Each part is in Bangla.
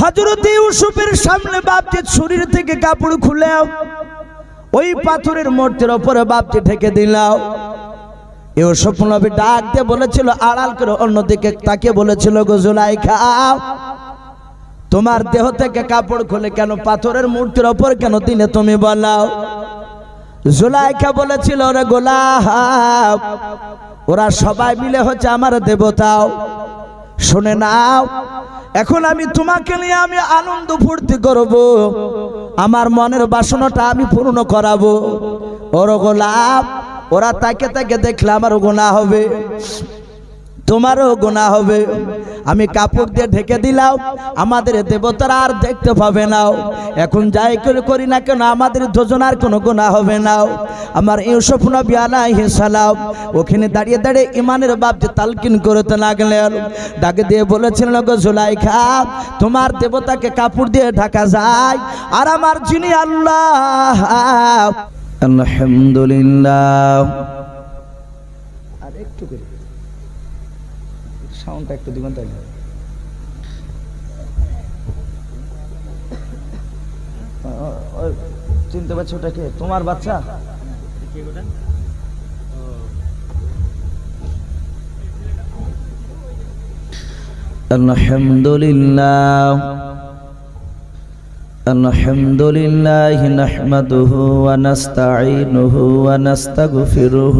হজরত ইউসুফের সামনে বাপটি শরীর থেকে কাপড় খুলেও, ওই পাথরের মূর্তির ওপরে বাপটি ঠেকে দিলাও। ইউসুফ নবী ডাক দিয়ে বলেছিল, আড়াল করে অন্যদিকে তাকে বলেছিল গজুলাই খাও তোমার দেহ থেকে কাপড় খুলে কেন, পাথরের মূর্তির ওপর কেন দিনে তুমি বলাও? জুলাইখা বলেছিল রে গোলাপ, ওরা সবাই মিলে হচ্ছে আমার দেবতাও। শুনে নাও এখন আমি তোমাকে নিয়ে আমি আনন্দ ফুর্তি করব। আমার মনের বাসনাটা আমি পূর্ণ করাবো। ওর গোলাপ, ওরা তাকে তাকে দেখলে আমার গোনা হবে। তোমারও গোনা হবে। আমি কাপড় দিয়ে ঢেকে দিলাম, আমাদের দেবতারা আর দেখতে পাবে নাও এখন যাই করে করি না কেন, আমাদের দুজনার কোনো গোনা হবে নাও আমার ইউসুফ নবী আলাইহিস সালাম ওখানে দাঁড়িয়ে দাঁড়িয়ে ইমানের বাপ যে তালকিন করতে লাগলেন। ডাকে দিয়ে বলেছিলেন গো জুলাইখা, তোমার দেবতাকে কাপড় দিয়ে ঢাকা যায় আর আমার যিনি আল্লাহ। আলহামদুলিল্লাহ। আর একটু করে। সাউন্ডটা একটু দিবেন তাই চিনতে পারছো ওটাকে তোমার বাচ্চা الحمد لله الحمد لله نحمده ونستعينه ونستغفره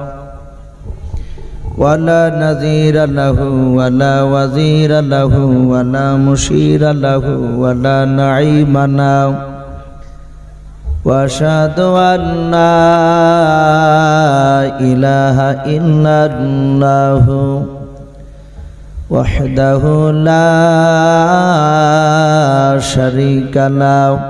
ولا نذير له ولا وزير له ولا مشير له ولا نعيم له واشهد ان لا اله الا الله وحده لا شريك له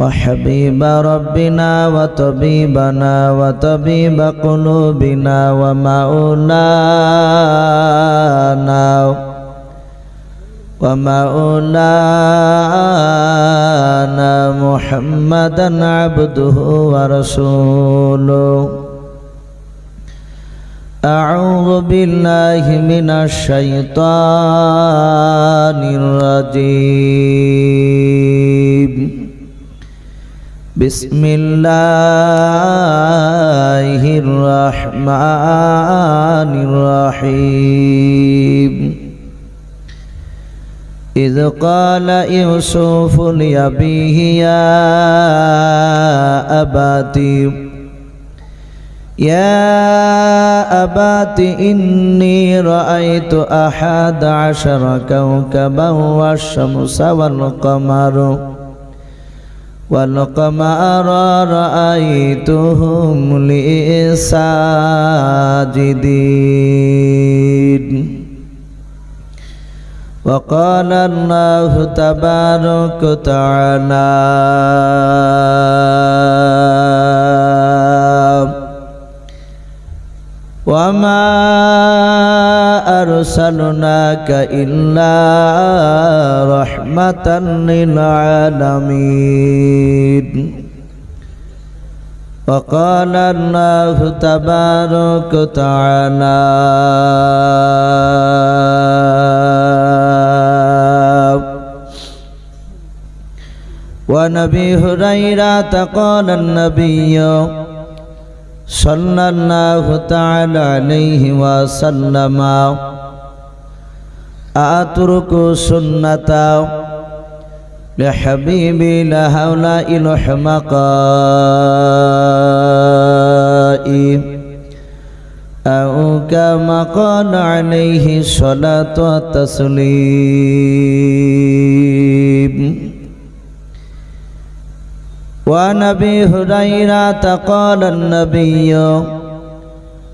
وحبيب ربنا وطبيبنا وطبيب قلوبنا ومولانا ومولانا محمدا عبده ورسوله. أعوذ بالله من الشيطان الرجيم. بسم الله الرحمن الرحيم. إذ قال يوسف لأبيه يا أباتي يا أبات إني رأيت أحد عشر كوكبا والشمس والقمر. والقمر رأيتهم لي ساجدين وقال الله تبارك وتعالى وما أرسلناك إلا رحمة للعالمين وقال الله تبارك وتعالى ونبي هريرة قال النبي صلى الله تعالى عليه وسلم. أترك سنة لحبيبي لهؤلاء الحمقاء أو كما قال عليه الصلاة والتسليم. وعن ابي هريره قال النبي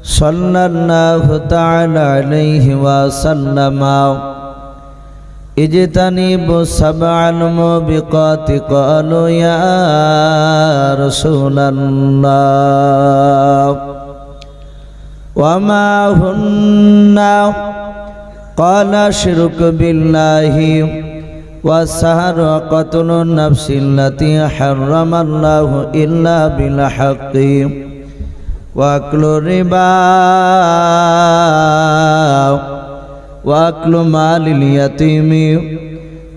صلى الله تعالى عليه وسلم اجتنبوا سبع الموبقات قالوا يا رسول الله وما هن قال شرك بالله والسهر وقتل النفس التي حرم الله إلا بالحق وأكل الربا وأكل مال اليتيم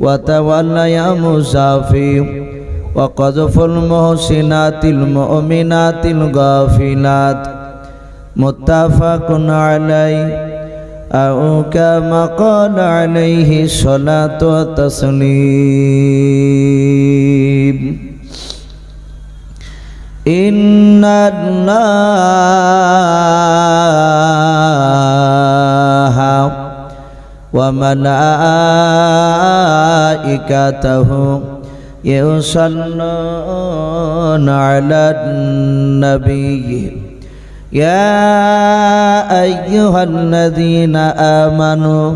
وتولي مسافي وقذف المحسنات المؤمنات الغافلات متفق عليه أو كما قال عليه الصلاة والتسليم إن الله وملائكته يصلون على النبي يا أيها الذين آمنوا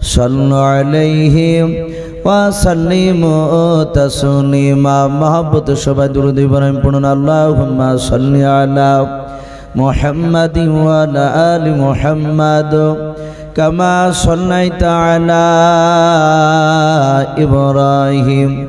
صلوا عليه وسلموا تسليما محبت شبه درود إبراهيم پڑھنا اللهم صل على محمد وعلى آل محمد كما صليت على إبراهيم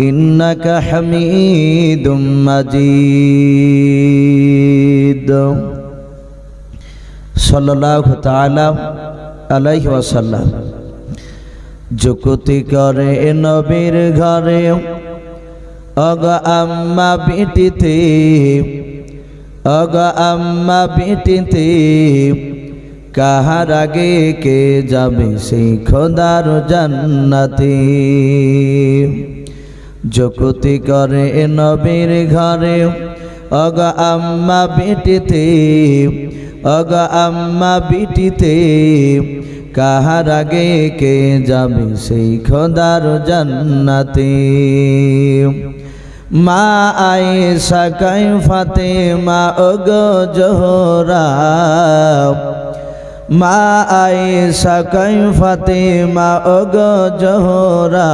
إنك حميد مجيد صلى الله تعالى عليه وسلم যুকুতি করে নবীর ঘরে অগ আম্মা পিটিতে অগ আম্মা পিটিতে কাহার আগে কে যাবে সেই খোদার জান্নাতে যকুতি করে নবীর ঘরে। অগ আম্মা বিটিতে অগ আম্মা বিটিতে, কাহার আগে কে যাবে সেই খোদার জান্নাতে? মা আয়েশা কাইফাতে, মা অগ জোহরা। মা আয়েশা কাইফাতে, মা অগ জোহরা।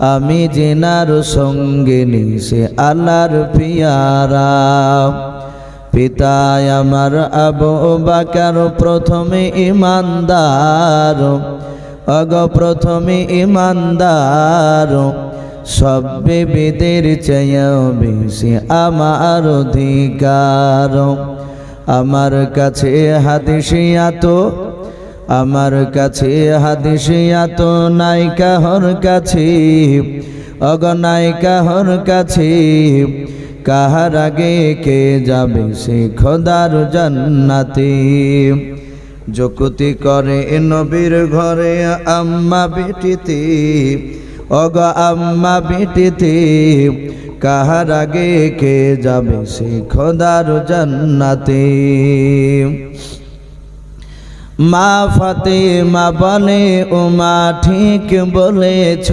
আমি জেনার সঙ্গে সে আল্লাহর পিয়ারা। পিতায় আমার আবু বাকার, প্রথমে ইমানদার, অগ প্রথমে ইমানদার। সব বেদের চেয়েও বেশি আমার অধিকার। আমার কাছে হাদিসিয়াত আমার কাছে হাদিসিয়াত নায়িকা হর কাছে অগনায়িকা হর কাছে, কাহার আগে কে যাবে সে খোদার জান্নাতে? যকুতি করে নবীর ঘরে আম্মা বেটিতে, অগ আম্মা বেটিতে, কাহার আগে কে যাবে সে খোদার জান্নাতে? মা ফাতে মা বলে ও মা ঠিক বলেছ।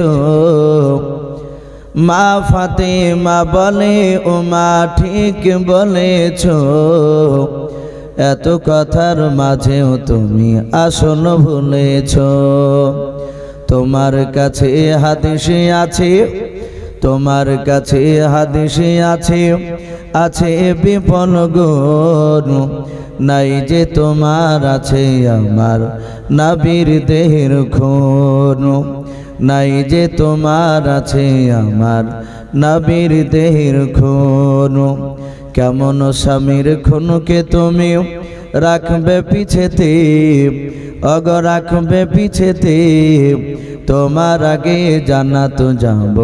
মা ফাতে মা বলে ও মা ঠিক বলেছ। এত কথার মাঝেও তুমি আসল ভুলেছ। তোমার কাছে হাদিসে আছে, তোমার কাছে হাদিসে আছে আছে বিপন গুণ নাই যে তোমার আছে আমার নাবির দেহের খুন নাই যে তোমার আছে আমার নাবির দেহের খুন কেমন স্বামীর খুনকে তুমি রাখবে পিছেতে, অগ রাখবে পিছেতে তোমার আগে জানা জানাত যাব।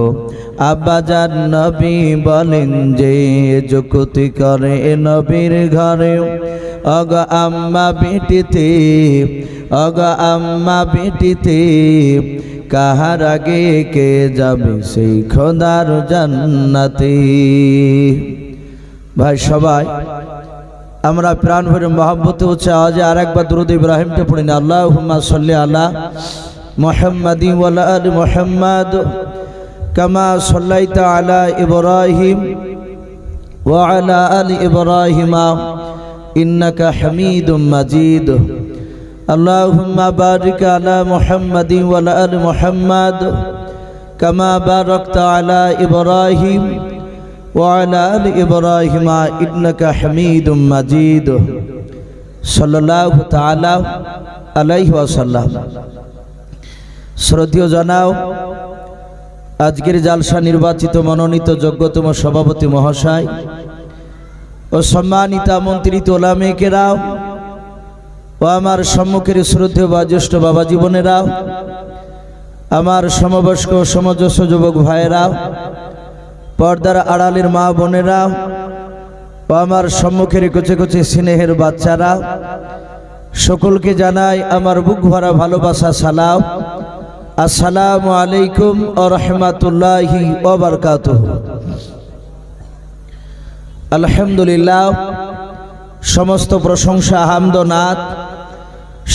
আব্বাজান নবী বলেন যে যুকুতি করে এ নবীর ঘরে। অগ আম্মা বেটিতে, অগ আম্মা বেটিতে, কাহার আগে কে যাবে সেই খোদার জান্নাতে? ভাই সবাই, আমরা প্রাণ ভরে মহাব্বতে হচ্ছে আজ আর একবার দুরুদ ইব্রাহিমটা পড়ি না আল্লাহ সাল্লি আল্লাহ محمد وآل محمد كما صليت على إبراهيم وعلى آل إبراهيم إنك حميد مجيد اللهم بارك على محمد وآل محمد كما باركت على إبراهيم وعلى آل إبراهيم إنك حميد مجيد صلى الله تعالى عليه وسلم শ্রদ্ধীয় জানাও, আজকের জালসা নির্বাচিত মনোনীত যোগ্যতম সভাপতি মহাশয় ও সম্মানিতা মন্ত্রিত ওলামে কেরাও ও আমার সম্মুখের শ্রদ্ধেয় বা জ্যেষ্ঠ বাবা জীবনেরাও, আমার সমবয়স্ক সমজস্ব যুবক ভাইয়েরাও, পর্দার আড়ালের মা বোনেরা ও আমার সম্মুখের কোচে কোচে স্নেহের বাচ্চারা, সকলকে জানাই আমার বুক ভরা ভালোবাসা, সালাম। আসসালামু আলাইকুম রহমাতুল্লাহি ওবরকাত আলহামদুলিল্লাহ, সমস্ত প্রশংসা হামদনাথ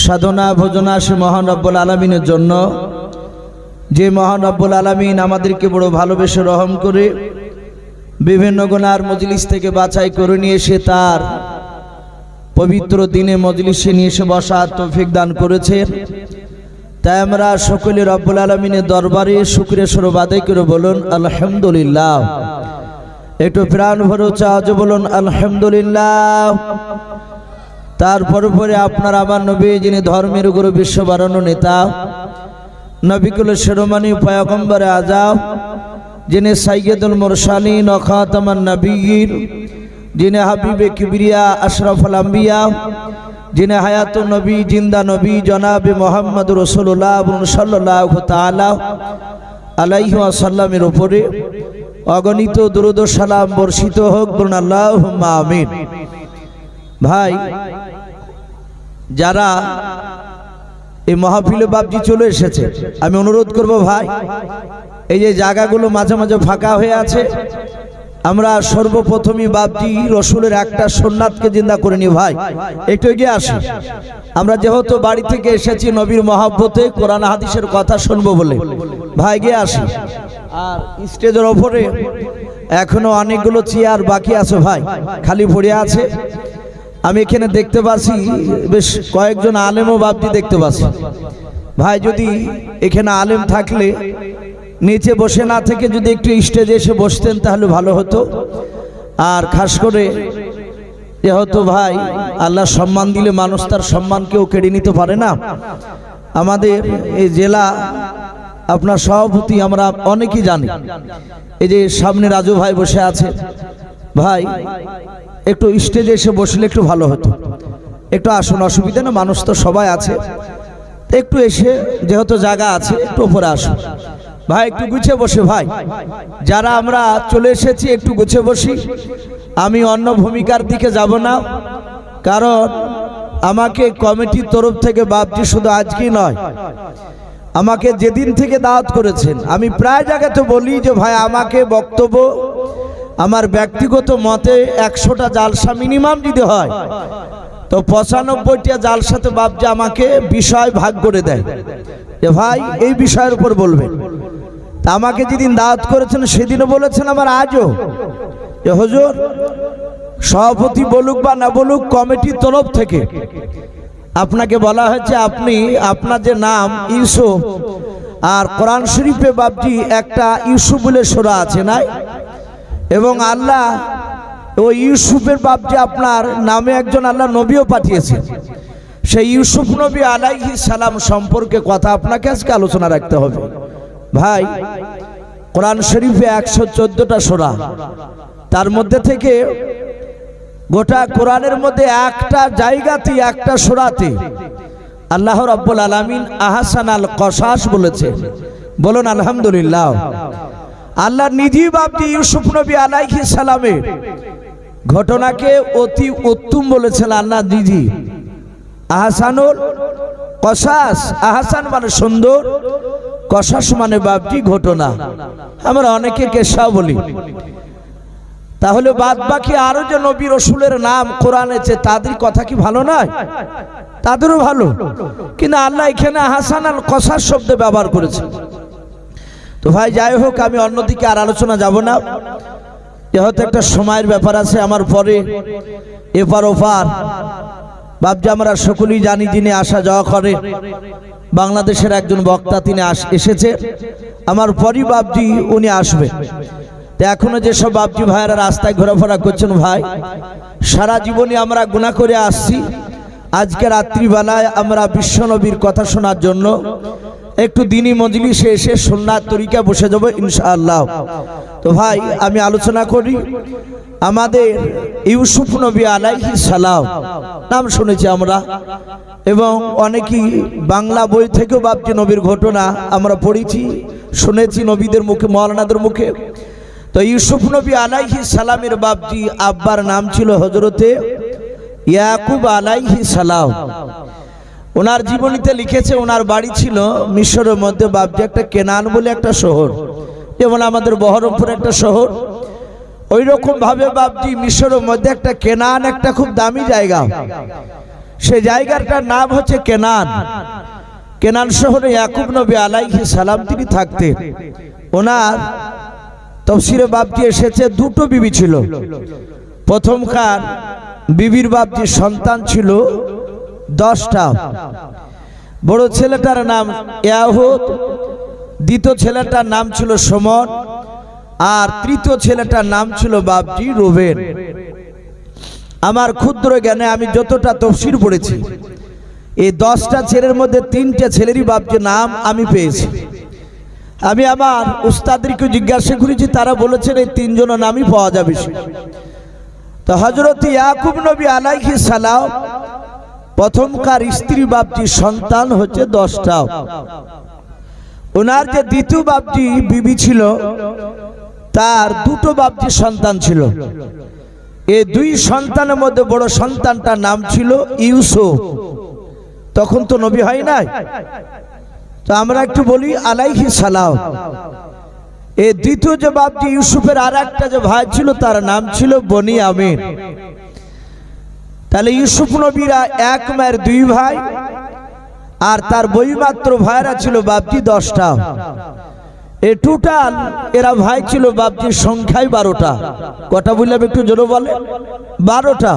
সাধনা ভোজনা সে মহান রব্বুল আলমিনের জন্য। যে মহান রব্বুল আলমিন আমাদেরকে বড় ভালোবেসে রহম করে বিভিন্ন গুণার মজলিস থেকে বাছাই করে নিয়ে এসে তার পবিত্র দিনে মজলিসে নিয়ে এসে বসার তৌফিক দান করেছেন। তাই আমরা সকলে রব্বুল আলমিনের দরবারে শুক্রে সরব আদায় করে বলুন, আলহামদুলিল্লাহ। একটু প্রাণ ভরে চাজ বলুন, আলহামদুলিল্লাহ। তারপর পরে আপনার আমার নবী, যিনি ধর্মের গুরু বিশ্ববারণ নেতা, নবিকুল শেরমানি পয়গম্বরে আজাব যিনি সাইয়দুল মুরসালিন অখাতামান নবীর যিনি হাবিবে কিবরিয়া, আশরাফুল আম্বিয়া যিনি হায়াত নবী, জিন্দা নবী, জনাবে মোহাম্মদ রসুল্লাহ সাল্লাহ আসাল্লামের উপরে অগণিত দুরুদ সালাম বর্ষিত হোক বলুন আল্লাহ আমিন। ভাই, যারা এই মহাফিলে বাবজি চলে এসেছে, আমি অনুরোধ করব ভাই, এই যে জায়গাগুলো মাঝে মাঝে ফাঁকা হয়ে আছে আমরা সর্বপ্রথমই বাবজি রসুলের একটা সোননাথকে জিন্দা করে নি ভাই। একটু এগিয়ে আসি। আমরা যেহেতু বাড়ি থেকে এসেছি নবীর মহাব্বতে, কোরআন হাদিসের কথা শুনব বলে। ভাই গিয়ে আসি। আর স্টেজের ওপরে এখনও অনেকগুলো চেয়ার বাকি আছে ভাই, খালি পড়ে আছে। আমি এখানে দেখতে পাচ্ছি বেশ কয়েকজন আলেমও বাবজি দেখতে পাচ্ছি। ভাই, যদি এখানে আলেম থাকলে নিচে বসে না থেকে যদি একটু স্টেজে এসে বসতেন তাহলে ভালো হতো। আর খাস করে যেহেতু ভাই, আল্লাহ সম্মান দিলে মানুষ তার সম্মান কেউ কেড়ে নিতে পারে না। আমাদের এই জেলা, আপনার সভাপতি আমরা অনেকেই জানি। এই যে সামনে রাজু ভাই বসে আছে। ভাই, একটু স্টেজে এসে বসলে একটু ভালো হতো। একটু আসুন, অসুবিধা না মানুষ তো সবাই আছে। একটু এসে যেহেতু জায়গা আছে, একটু উপরে আসুন। ভাই, একটু গুছিয়ে বসে ভাই। যারা আমরা চলে এসেছি, একটু গুছিয়ে বসি। আমি অন্য ভূমিকার দিকে যাব না। কারণ আমাকে কমিটির তরফ থেকে বাপজি শুধু আজকেই নয়, আমাকে যেদিন থেকে দাওয়াত করেছেন, আমি প্রায় জায়গাতে বলি যে ভাই, আমাকে বক্তব্য আমার ব্যক্তিগত মতে একশোটা জালসা মিনিমাম দিতে হয়। তো পঁচানব্বইটা জালসাতে বাপজি আমাকে বিষয় ভাগ করে দেয়। যে ভাই, এই বিষয়ের উপর বলবেন। তা আমাকে যেদিন দাওয়াত করেছেন, সেদিনও বলেছেন আমার আজও। যে হজুর, সভাপতি বলুক বা না বলুক, কমিটির তরফ থেকে আপনাকে বলা হয়েছে, আপনি আপনার যে নাম ইউসুফ, আর কোরআন শরীফে বাপজি একটা ইউসুফ বলে সোরা আছে, নাই? এবং আল্লাহ ওই ইউসুফের বাপজি আপনার নামে একজন আল্লাহ নবীও পাঠিয়েছে সেই ইউসুফ নবী আলাইহি সালাম সম্পর্কে কথা আপনাকে আজকে আলোচনা রাখতে হবে। ভাই, কোরআন শরীফে একশো চোদ্দটা সোরা, তার মধ্যে থেকে গোটা কোরআনের মধ্যে একটা জায়গাতে একটা সোরাতে আল্লাহ রব্বুল আলামিন আহাসান আল কসাস বলেছে। বলুন, আলহামদুলিল্লাহ। আল্লাহ নিধি বাপটি ইউসুফ নবী আলাইহি সালামের ঘটনাকে অতি উত্তম বলেছেন আল্লাহ দিদি। আহাসানুল কসাস, আহাসান মানে সুন্দর, কসাস মানে বাপটি ঘটনা। আমরা অনেকে কেশা বলি। তাহলে বাদ বাকি আরও যে নবী রসুলের নাম কোরআন আছে তাদের কথা কি ভালো নয়? তাদেরও ভালো। কিন্তু আল্লাহ এখানে হাসান আল কসার শব্দ ব্যবহার করেছে তো ভাই, যাই হোক, আমি অন্যদিকে আর আলোচনা যাব না। এ হয়তো একটা সময়ের ব্যাপার আছে, আমার পরে এপার ওপার। বাবজি আমরা সকলেই জানি যিনি আসা যাওয়া করে। বাংলাদেশের একজন বক্তা তিনি এসেছে। আমার পরই বাবজি উনি আসবে। তো এখনও যেসব বাবজি ভাইয়েরা রাস্তায় ঘোরাফেরা করছেন ভাই, সারা জীবনই আমরা গুণা করে আসছি। আজকে রাত্রিবেলায় আমরা বিশ্বনবীর কথা শোনার জন্য একটু দিনী মজলিসে এসে সন্ন্যার তরিকা বসে যাব ইনশাআল্লাহ। তো ভাই, আমি আলোচনা করি আমাদের ইউসুফ নবী আলাইহি সালাম, নাম শুনেছি আমরা, এবং অনেকেই বাংলা বই থেকেও বাপজি নবীর ঘটনা আমরা পড়েছি, শুনেছি নবীদের মুখে মৌলানাদের মুখে। তো ইউসুফ নবী আলাইহি সালামের বাপজি আব্বার নাম ছিল হজরতে ইয়াকুব আলাইহি সালাম। ওনার জীবনীতে লিখেছে, ওনার বাড়ি ছিল মিশরের মধ্যে, বাপজি একটা কেনান বলে একটা শহর। যেমন আমাদের বহরমপুর একটা শহর। ওই ভাবে বাপজি মিশরের মধ্যে একটা কেনান একটা খুব দামি জায়গা। সে জায়গাটার নাম হচ্ছে কেনান। কেনান শহরে ইয়াকুব নবী আলাইহি সালাম তিনি থাকতেন। ওনার তফসিরে বাপজি এসেছে, দুটো বিবি ছিল। প্রথমকার বিবির বাপজি সন্তান ছিল দশটা। বড় ছেলেটার নাম ইয়াহুদ, দ্বিতীয় ছেলেটার নাম ছিল সমন, আর তৃতীয় ছেলেটার নাম ছিল বাপজি রোবেন। আমার ক্ষুদ্র জ্ঞানে আমি যতটা তফসির পড়েছি, এই দশটা ছেলের মধ্যে তিনটে ছেলেরই বাপজি নাম আমি পেয়েছি। আমি আমার উস্তাদেরকে জিজ্ঞাসা করেছি, তারা বলেছেন এই তিনজনের নামই পাওয়া যাবে। তো হজরত ইয়াকুব নবী আলাইহি সালাম প্রথমকার স্ত্রী বাপটি সন্তান হচ্ছে দশটা। ওনার যে দ্বিতীয় বাপটি বিবি ছিল, তার দুটো বাপটি সন্তান ছিল। এই দুই সন্তানের মধ্যে বড় সন্তানটার নাম ছিল ইউসুফ। তখন তো নবী হয় নাই। তো আমরা একটু বলি, আলাইহি সালাম। এই দ্বিতীয় যে বাপটি ইউসুফের আর একটা যে ভাই ছিল, তার নাম ছিল বনি আমিন তাহলে ইউসুফ নবীরা এক মায়ের দুই ভাই, আর তার বইমাত্র ভাইরা ছিল বাপজি দশটা। এ টোটাল এরা ভাই ছিল বাপজির সংখ্যায় বারোটা। কটা বললাম একটু জোরে বলে? বারোটা।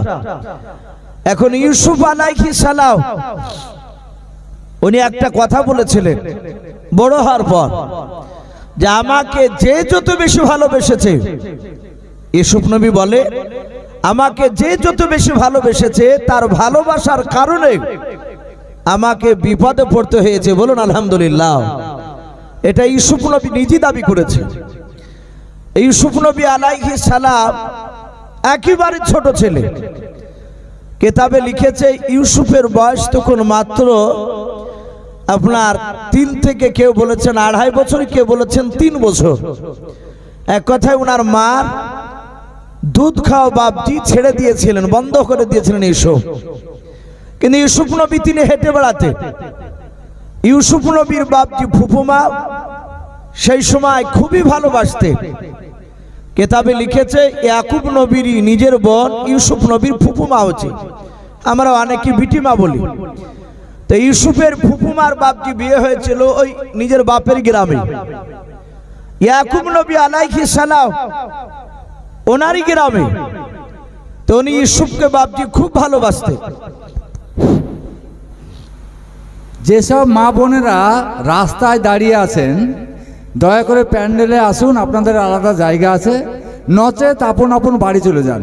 এখন ইউসুফ আলাইহি সালাম, উনি একটা কথা বলেছিলেন, বড় হওয়ার পর, যে আমাকে যে যত বেশি ভালোবেসেছে, ইউসুফ নবী বলে আমাকে যে যত বেশি ভালোবেসেছে, তার ভালোবাসার কারণে আমাকে বিপদে পড়তে হয়েছে। বলুন, আলহামদুলিল্লাহ। এটা ইউসুফ নবী নিজে দাবি করেছে। ইউসুফ নবী আলাইহি সালাম একেবারে ছোট ছেলে। কেতাবে লিখেছে, ইউসুফের বয়স তখন মাত্র আপনার তিন থেকে কেউ বলেছেন আড়াই বছর, কেউ বলেছেন তিন বছর। এক কথায়, ওনার মার দুধ খাওয়া বাপজি, ছেড়ে দিয়েছিলেন, বন্ধ করে দিয়েছিলেন ইউসুফ। কিন্তু ইউসুফ নবী তিনি হেঁটে বেড়াতে। ইউসুফ নবীর বাপজি ফুফুমা সেই সময় খুবই ভালোবাসতে। কেতাবে লিখেছে, ইয়াকুব নবীরই নিজের বোন, ইউসুফ নবীর ফুফুমা হচ্ছে। আমরা অনেকে বিটিমা বলি। তো ইউসুফের ফুফুমার বাপজি বিয়ে হয়েছিল ওই নিজের বাপের গ্রামে। ইয়াকুব নবী আলাইহি সালাম ওনারই গ্রামে। তো উনি ইউসুফকে বাপজি খুব ভালোবাসতে যেসব মা বোনেরা রাস্তায় দাঁড়িয়ে আছেন, দয়া করে প্যান্ডেলে আসুন, আপনাদের আলাদা জায়গা আছে। নচেত আপন আপন বাড়ি চলে যান।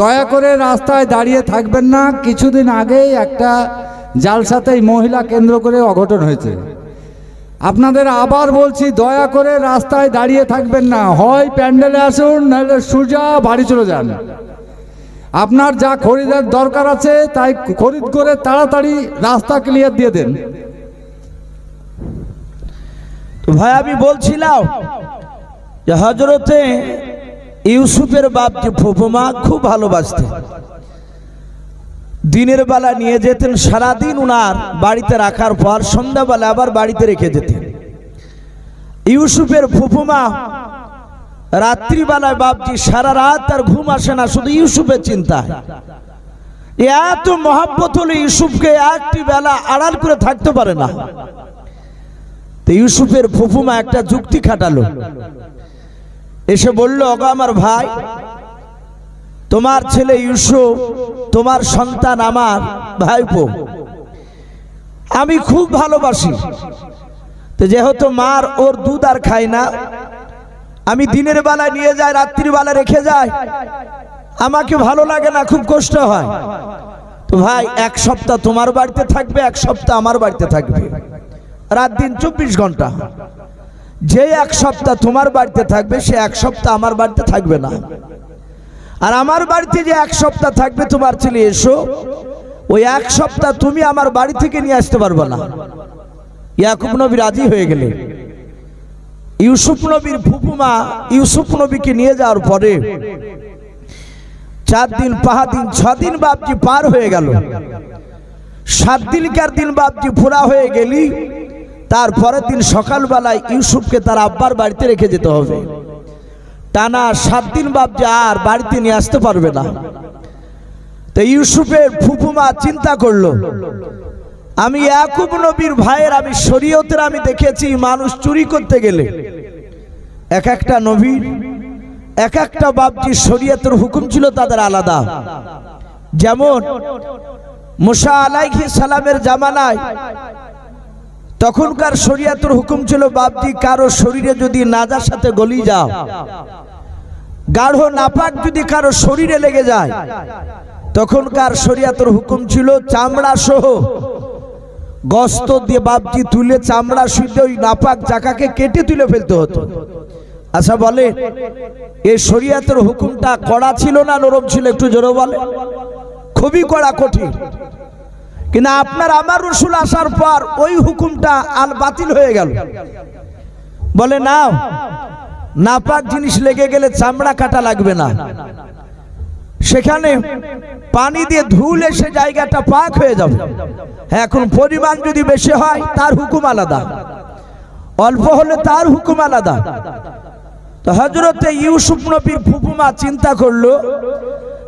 দয়া করে রাস্তায় দাঁড়িয়ে থাকবেন না। কিছুদিন আগেই একটা জালসাতে মহিলা কেন্দ্র করে অঘটন হয়েছে। আপনাদের আবার বলছি, দয়া করে রাস্তায় দাঁড়িয়ে থাকবেন না। হয় প্যান্ডেলে আসুন, নাহলে সোজা বাড়ি চলে যান। আপনার যা খরিদের দরকার আছে, তাই খরিদ করে তাড়াতাড়ি রাস্তা ক্লিয়ার দিয়ে দেন। ভাই, আমি বলছিলাম যে হজরতে ইউসুফের বাপ যে ফুফুমা খুব ভালোবাসতেন। দিনের বেলা নিয়ে যেতেন, সারাদিন উনার বাড়িতে রাখার পর সন্ধ্যাবেলা আবার বাড়িতে রেখে যেতেন। ইউসুফের ফুফুমা রাত্রিবেলায় বাপজি সারা রাত তার ঘুম আসে না, শুধু ইউসুফের চিন্তায়। এত মহাব্বত হলে ইউসুফকে, একটি বেলা আড়াল করে থাকতে পারে না। তো ইউসুফের ফুফুমা একটা যুক্তি খাটালো। এসে বলল, অগো আমার ভাই, তোমার ছেলে ইউসুফ তোমার সন্তান আমার ভাইপো। আমি খুব ভালোবাসি। তো যেহেতু মার ওর দুধ আর খাই না, আমি দিনের বেলায় নিয়ে যাই রাত্রিবেলা রেখে যাই আমাকে ভালো লাগে না, খুব কষ্ট হয়। তো ভাই, এক সপ্তাহ তোমার বাড়িতে থাকবে, এক সপ্তাহ আমার বাড়িতে থাকবে। রাত দিন চব্বিশ ঘণ্টা। যে এক সপ্তাহ তোমার বাড়িতে থাকবে, সে এক সপ্তাহ আমার বাড়িতে থাকবে না। আর আমার বাড়িতে যে এক সপ্তাহ থাকবে তোমার ছেলে, এসো। ওই এক সপ্তাহ তুমি আমার বাড়ি থেকে নিয়ে আসতে পারবে না। ইয়াকুব নবী রাজি হয়ে গেলে। ইউসুফ নবীর ফুপুমা ইউসুফ নবীকে নিয়ে যাওয়ার পরে চার দিন পাহা দিন, ছ দিন বাপজি পার হয়ে গেল। সাত দিনকার দিন বাপজি পুরা হয়ে গেলি। তারপরের দিন সকালবেলায় ইউসুফকে তার আব্বার বাড়িতে রেখে যেতে হবে। টানা সাত দিন বাপজি আর বাড়িতে নিয়ে আসতে পারবে না। তো ইউসুফের ফুফুমা চিন্তা করল, আমি ইয়াকুব নবীর ভাইয়ের, আমি শরীয়তের আমি দেখেছি মানুষ চুরি করতে গেলে। এক একটা নবী, এক একটা বাপজি শরীয়তের হুকুম ছিল তাদের আলাদা। যেমন মুসা আলাইহি সালামের জামানায় তখনকার শরীয়তের হুকুম ছিল, বাপজি, কারও শরীরে যদি নাজার সাথে গলি যাও, গাঢ় নাপাক যদি কারও শরীরে লেগে যায়। তখনকার শরীয়তের হুকুম ছিল, চামড়া সহ গস্ত দিয়ে বাপজি তুলে চামড়া শুদ্ধ ওই নাপাক চাকাকে কেটে তুলে ফেলতে হতো। আচ্ছা বলে এই শরীয়তের হুকুমটা কড়া ছিল না নরম ছিল? একটু জোরে বলে খুবই কড়া, কঠিন। কিন্তু আপনার আমার রসুল আসার পর ওই হুকুমটা আল বাতিল হয়ে গেল। বলে না নাপাক জিনিস লেগে গেলে চামড়া কাটা লাগবে না। সেখানে পানি দিয়ে ধুলে সে জায়গাটা পাক হয়ে যাবে। হ্যাঁ, এখন পরিমাণ যদি বেশি হয় তার হুকুম আলাদা। অল্প হলে তার হুকুম আলাদা। তো হজরতে ইউসুফ নবীর ফুফুমা চিন্তা করল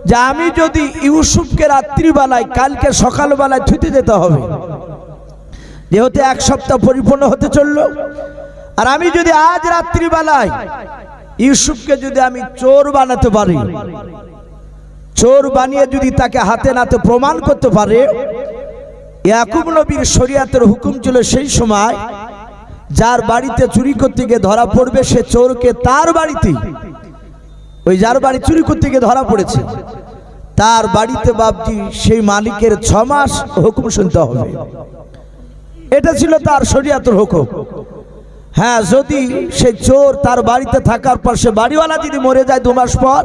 যে আমি যদি ইউসুফকে রাত্রিবেলায়, কালকে সকালবেলায় থুতে যেতে হবে। যেহেতু এক সপ্তাহ পরিপূর্ণ হতে চলল, আর আমি যদি আজ রাত্রিবেলায় ইউসুফকে যদি আমি চোর বানাতে পারি, চোর বানিয়ে যদি তাকে হাতে নাতে প্রমাণ করতে পারে, ইয়াকুব নবীর শরিয়াতের হুকুম ছিল সেই সময়, যার বাড়িতে চুরি করতে গিয়ে ধরা পড়বে, সে চোরকে তার বাড়িতে ওই যার বাড়ি চুরি করতে গিয়ে ধরা পড়েছে, তার বাড়িতে বাপজি সেই মালিকের ছ মাস হুকুম শুনতে হবে। এটা ছিল তার শরিয়াতের হুকুম। হ্যাঁ যদি সে চোর তার বাড়িতে থাকার পর সে বাড়িওয়ালা যদি মরে যায় দু মাস পর,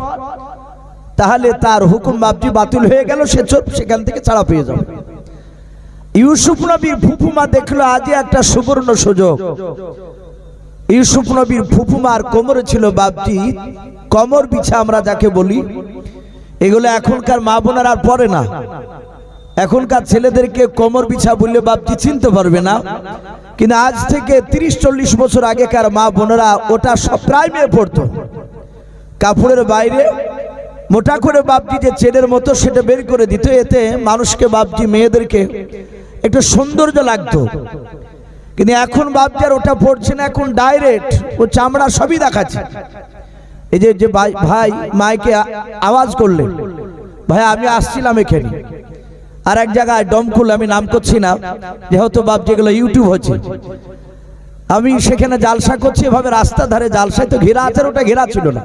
তাহলে তার হুকুম বাপজি বাতিল হয়ে গেল, সে চোর সেখান থেকে ছাড়া পেয়ে যাবে। ইউসুফ নবীর ফুফুমা দেখল আজই একটা সুবর্ণ সুযোগ। ইউসুফ নবীর ফুফুমার কোমরে ছিল বাপজি কমর বিছা আমরা যাকে বলি। এগুলো এখনকার মা বোনার আর পরে না। এখনকার ছেলেদেরকে কোমর বিছা বললে বাপজি চিনতে পারবে না। কিন্তু আজ থেকে তিরিশ চল্লিশ বছর আগেকার মা বোনেরা ওটা সব প্রায় মেয়ে পড়তো। কাপড়ের বাইরে মোটা করে বাপজি যে চেনের মতো সেটা বের করে দিত এতে মানুষকে বাপজি মেয়েদেরকে একটু সৌন্দর্য লাগতো। কিন্তু এখন বাপজি আর ওটা পড়ছে না, এখন ডাইরেক্ট ও চামড়া সবই দেখাচ্ছে। এই যে ভাই ভাই মাইকে আওয়াজ করলে ভাই, আমি আসছিলাম এখানে। আর এক জায়গায় ডমকুল আমি নাম করছি না, যেহেতু বাপ যেগুলো ইউটিউব হচ্ছে। আমি সেখানে জালসা করছি, এভাবে রাস্তা ধারে জালসায় তো ঘেরা আছে ওটা ঘেরা ছিল না।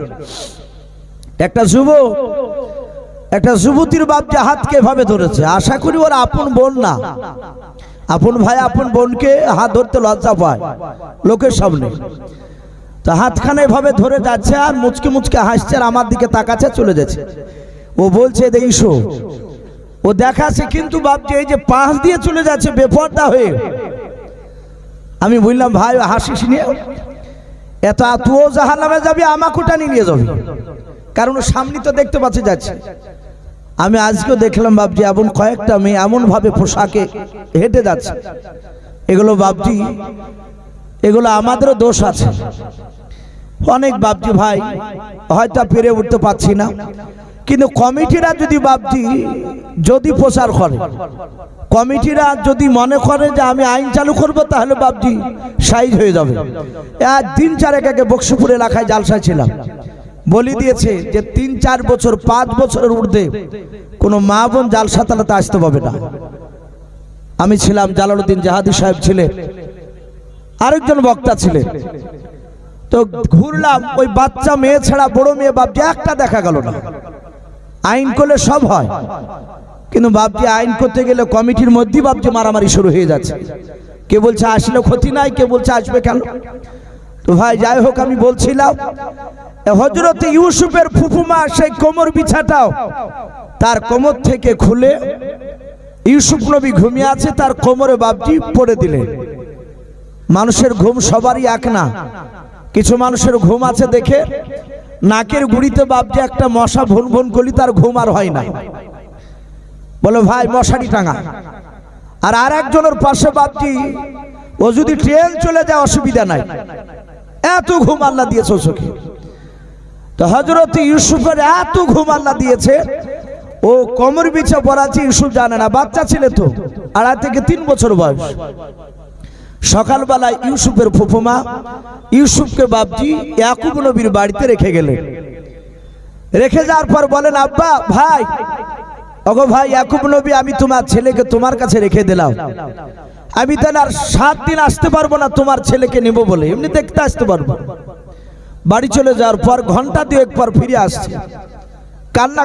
একটা যুব, একটা যুবতীর বাপ যে হাতকে এভাবে ধরেছে। আশা করি ওর আপন বোন না। আপন ভাই, আপন বোনকে হাত ধরতে লজ্জা পায় লোকের সামনে। তো হাতখানে এভাবে ধরে যাচ্ছে আর মুচকে মুচকে হাসছে আর আমার দিকে তাকাচ্ছে, চলে যাচ্ছে। ও বলছে দেখছ ও দেখাচ্ছে, কিন্তু ভাবছে এই যে পাশ দিয়ে চলে যাচ্ছে বেপর্দা হয়ে। আমি বললাম, ভাই, হাসিস নিয়ে এত তুও জাহান নামে যাবি আমাকে নিয়ে যাবি। কারণ সামনে তো দেখতে পাচ্ছে যাচ্ছে। আমি আজকেও দেখলাম বাপজি, এমন কয়েকটা মেয়ে এমন ভাবে পোশাকে হেঁটে যাচ্ছে। এগুলো বাপজি, এগুলো আমাদেরও দোষ আছে। অনেক বাপজি ভাই, হয়তো পেরে উঠতে পারছি না। কিন্তু কমিটিরা যদি বাপজি, যদি প্রচার করে, কমিটিরা যদি মনে করে যে আমি আইন চালু করব, তাহলে বাপজি সাইজ হয়ে যাবে। দিন চারেক আগে বক্সপুর এলাকায় জালসা ছিলাম। বলি দিয়েছে যে তিন চার বছর পাঁচ বছরের ঊর্ধ্বে কোনো মা বোন জালসা তালাতে আসতে পাবে না। আমি ছিলাম জালালউদ্দিন জাহাদি সাহেব ছিলেন আরেকজন বক্তা ছিলেন তো ঘুরলাম ওই বাচ্চা মেয়ে ছাড়া বড় মেয়ে বাপজি একটা দেখা গেল না। আইন করলে সব হয়। কিন্তু বাপজি আইন করতে গেলে কমিটির মধ্যেই বাপজি মারামারি শুরু হয়ে যাচ্ছে। কে বলছে আসলে ক্ষতি নাই কে বলছে আসবে কেন? তো ভাই যাই হোক আমি বলছিলাম হজরত ইউসুফের ফুফুমা সেই কোমর বিছাটাও তার কোমর থেকে খুলে ইউসুফ নবী ঘুমিয়ে আছে, তার কোমরে বাপটি পড়ে দিলে। মানুষের ঘুম সবারই এক না। কিছু মানুষের ঘুম আছে দেখে নাকের গুড়িতে বাপজি একটা মশা ভুন ভুন করলি তার ঘুম আর হয় না। বলে, ভাই, মশারি টাঙা। আর আর একজনের পাশে বাপটি, ও যদি ট্রেন চলে যায়, অসুবিধা নাই। এত ঘুম আল্লাহ দিয়েছে চোখে। তো হজরত ইউসুফের এত ঘুম আল্লাহ দিয়েছে। ও কোমর বিছা পড়াচ্ছে ইউসুফ জানে না, বাচ্চা ছিল তো। আড়াই থেকে তিন বছর বয়স। সকালবেলায় ইউসুফের ফুফুমা ইউসুফকে বাপজি ইয়াকুব নবীর বাড়িতে রেখে গেলেন। রেখে যাওয়ার পর বলেন, আব্বা, ভাই, ওগো ভাই ইয়াকুব নবী, আমি তোমার ছেলেকে তোমার কাছে রেখে দিলাম। আমি তাহলে আর সাত দিন আসতে পারব না, তোমার ছেলেকে নেব বলে। এমনি দেখতে আসতে পারব। বাড়ি চলে যাওয়ার পর ঘণ্টা দুয়েক পর ফিরে আসছে। কান্না